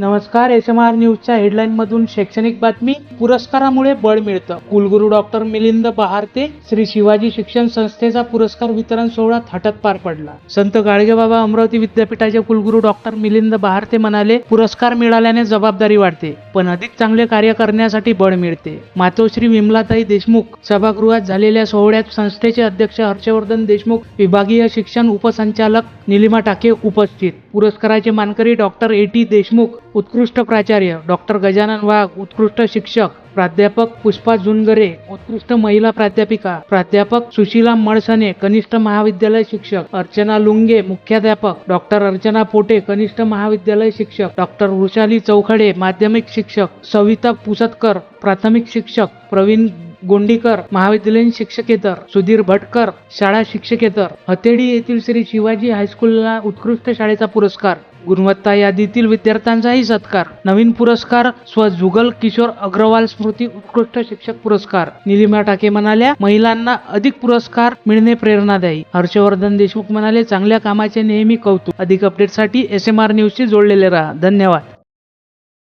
नमस्कार S M R न्यूजच्या headline मधून शैक्षणिक बातमी पुरस्कारामुळे बळ मिळतं. कुलगुरू डॉक्टर मिलिंद बहारते श्री शिवाजी शिक्षण संस्थेचा पुरस्कार वितरण सोहळा थाटात पार पडला. संत गाडगेबाबा अमरावती विद्यापीठाचे कुलगुरू डॉक्टर मिलिंद बहारते म्हणाले पुरस्कार मिळाल्याने जबाबदारी वाढते पण अधिक चांगले कार्य करण्यासाठी बळ मिळते. मातोश्री विमलाताई देशमुख सभागृहात झालेल्या सोहळ्यात संस्थेचे अध्यक्ष हर्षवर्धन देशमुख विभागीय शिक्षण उपसंचालक निलिमा टाके उपस्थित पुरस्काराचे मानकरी डॉक्टर ए टी देशमुख उत्कृष्ट प्राचार्य डॉक्टर गजानन वाघ उत्कृष्ट शिक्षक प्राध्यापक पुष्पा जुनगरे उत्कृष्ट महिला प्राध्यापिका प्राध्यापक सुशीला मळसने कनिष्ठ महाविद्यालय शिक्षक अर्चना लुंगे मुख्याध्यापक डॉक्टर अर्चना पोटे कनिष्ठ महाविद्यालय शिक्षक डॉक्टर वृषाली चौखडे माध्यमिक शिक्षक सविता पुसतकर प्राथमिक शिक्षक प्रवीण गोंडीकर महाविद्यालयीन शिक्षकेतर सुधीर भटकर शाळा शिक्षकेतर हतेडी येथील श्री शिवाजी हायस्कूलला उत्कृष्ट शाळेचा पुरस्कार गुणवत्ता यादीतील विद्यार्थ्यांचाही सत्कार नवीन पुरस्कार स्व जुगल किशोर अग्रवाल स्मृती उत्कृष्ट शिक्षक पुरस्कार. निलिमा टाके म्हणाल्या महिलांना अधिक पुरस्कार मिळणे प्रेरणादायी. हर्षवर्धन देशमुख म्हणाले चांगल्या कामाचे नेहमी कौतुक. अधिक अपडेटसाठी एस एम आर न्यूजशी जोडलेले राहा. धन्यवाद.